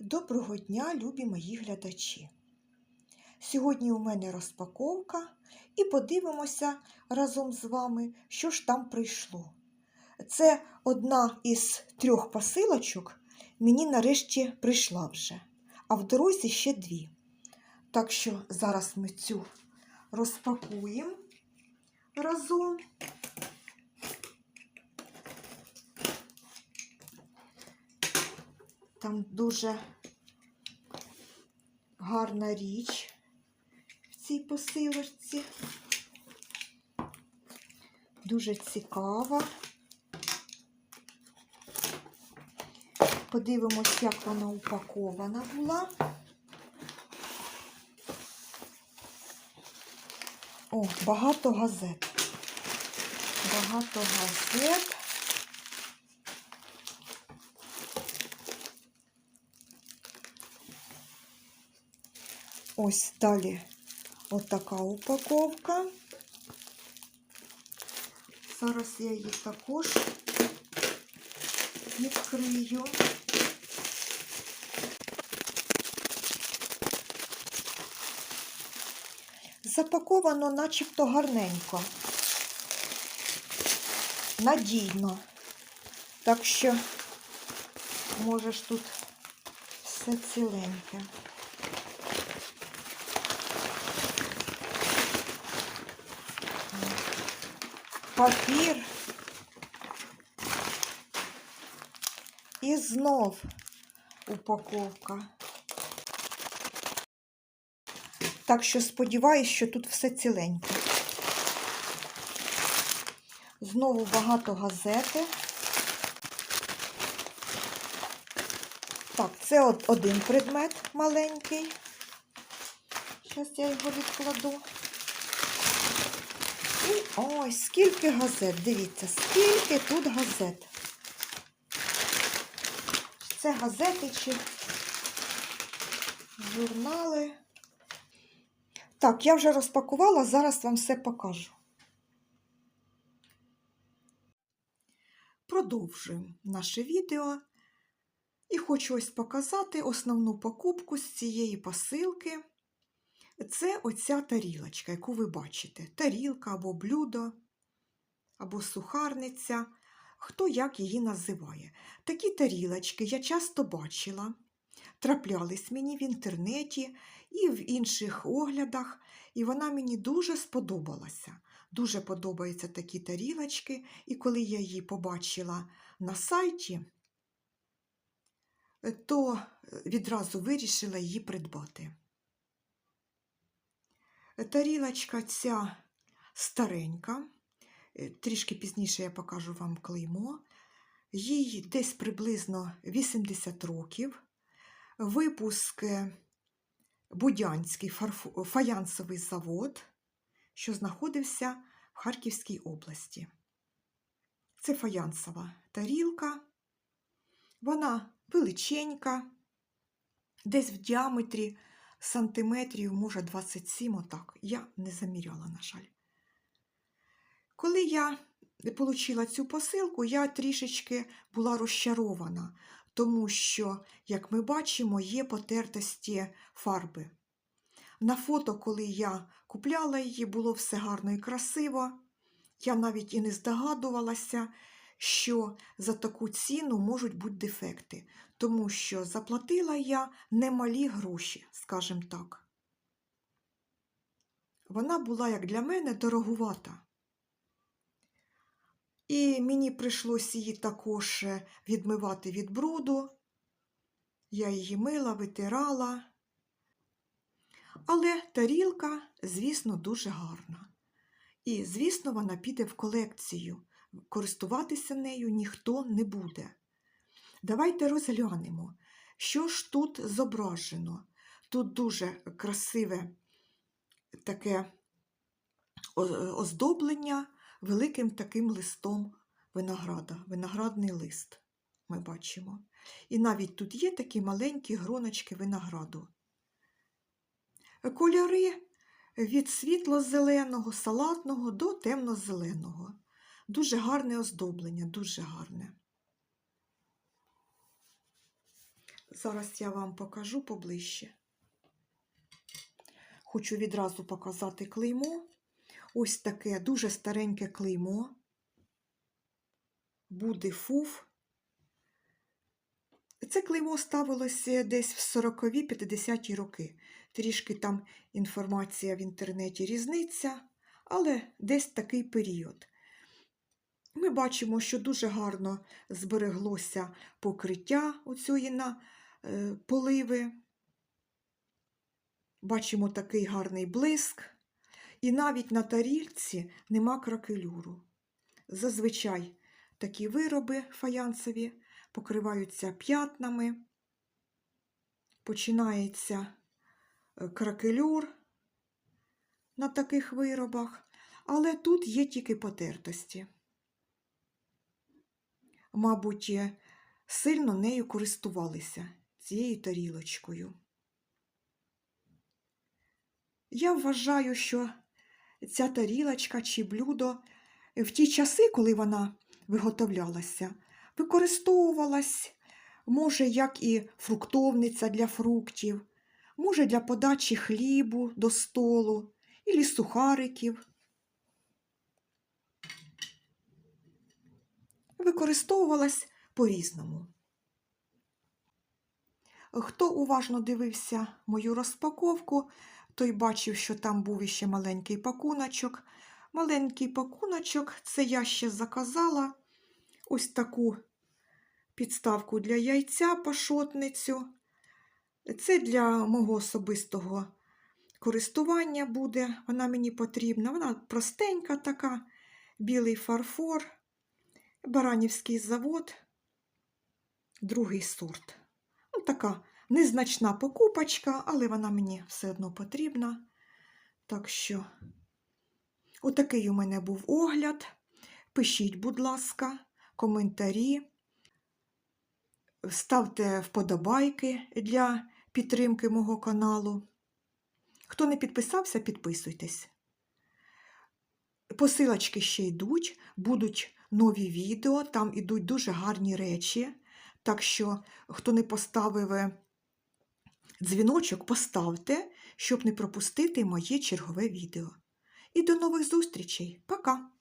Доброго дня, любі мої глядачі! Сьогодні у мене розпаковка і подивимося разом з вами, що ж там прийшло. Це одна із трьох посилочок, мені нарешті прийшла вже, а в дорозі ще дві. Так що зараз ми цю розпакуємо разом. Там дуже гарна річ в цій посилочці. Дуже цікава. Подивимось, як вона упакована була. О, багато газет. Багато газет. Ось далі отака упаковка. Зараз я її також відкрию. Запаковано начебто гарненько, надійно. Так що можеш тут все ціленьке. Папір. І знов упаковка. Так що сподіваюся, що тут все ціленьке. Знову багато газети. Так, це от один предмет маленький. Зараз я його відкладу. Ой, скільки газет, дивіться, скільки тут газет. Це газети чи журнали. Так, я вже розпакувала, зараз вам все покажу. Продовжуємо наше відео. І хочу ось показати основну покупку з цієї посилки. Це оця тарілочка, яку ви бачите. Тарілка або блюдо, або сухарниця, хто як її називає. Такі тарілочки я часто бачила, траплялись мені в інтернеті і в інших оглядах, і вона мені дуже сподобалася. Дуже подобаються такі тарілочки, і коли я її побачила на сайті, то відразу вирішила її придбати. Тарілочка ця старенька, е, трішки пізніше я покажу вам клеймо. Їй десь приблизно 80 років. Випуск е, Будянський фаянсовий завод, що знаходився в Харківській області. Це фаянсова тарілка. Вона величенька, десь в діаметрі сантиметрів, може, 27, отак. Я не заміряла, на жаль. Коли я отримала цю посилку, я трішечки була розчарована, тому що, як ми бачимо, є потертості фарби. На фото, коли я купляла її, було все гарно і красиво. Я навіть і не здогадувалася, що за таку ціну можуть бути дефекти, тому що заплатила я немалі гроші, скажімо так. Вона була, як для мене, дорогувата. І мені прийшлося її також е, відмивати від бруду. Я її мила, витирала. Але тарілка, звісно, дуже гарна. І, звісно, вона піде в колекцію користуватися нею ніхто не буде. Давайте розглянемо, що ж тут зображено. Тут дуже красиве таке оздоблення великим таким листом винограда, виноградний лист ми бачимо. І навіть тут є такі маленькі гроночки винограду. Кольори від світло-зеленого, салатного до темно-зеленого. Дуже гарне оздоблення, дуже гарне. Зараз я вам покажу поближче. Хочу відразу показати клеймо. Ось таке дуже стареньке клеймо. Буде фуф. Це клеймо ставилося десь в 40-50-ті роки. Трішки там інформація в інтернеті різниця, але десь такий період. Ми бачимо, що дуже гарно збереглося покриття оцієї на е, поливи. Бачимо такий гарний блиск. І навіть на тарільці нема кракелюру. Зазвичай такі вироби фаянсові покриваються п'ятнами, починається е, кракелюр на таких виробах, але тут є тільки потертості. Мабуть, е, сильно нею користувалися цією тарілочкою. Я вважаю, що ця тарілочка чи блюдо в ті часи, коли вона виготовлялася, використовувалась, може, як і фруктовниця для фруктів, може, для подачі хлібу до столу, і сухариків. Використовувалась по-різному. Хто уважно дивився мою розпаковку, той бачив, що там був іще маленький пакуночок. Маленький пакуночок це я ще заказала ось таку підставку для яйця пашотницю. Це для мого особистого користування буде. Вона мені потрібна. Вона простенька така, білий фарфор, Баранівський завод, другий сорт. Ну, така незначна покупочка, але вона мені все одно потрібна. Так що, отакий у мене був огляд. Пишіть, будь ласка, коментарі, ставте вподобайки для підтримки мого каналу. Хто не підписався, підписуйтесь. Посилочки ще йдуть, будуть нові відео, там ідуть дуже гарні речі. Так що, хто не поставив е, дзвіночок, поставте, щоб не пропустити моє чергове відео. І до нових зустрічей. Пока!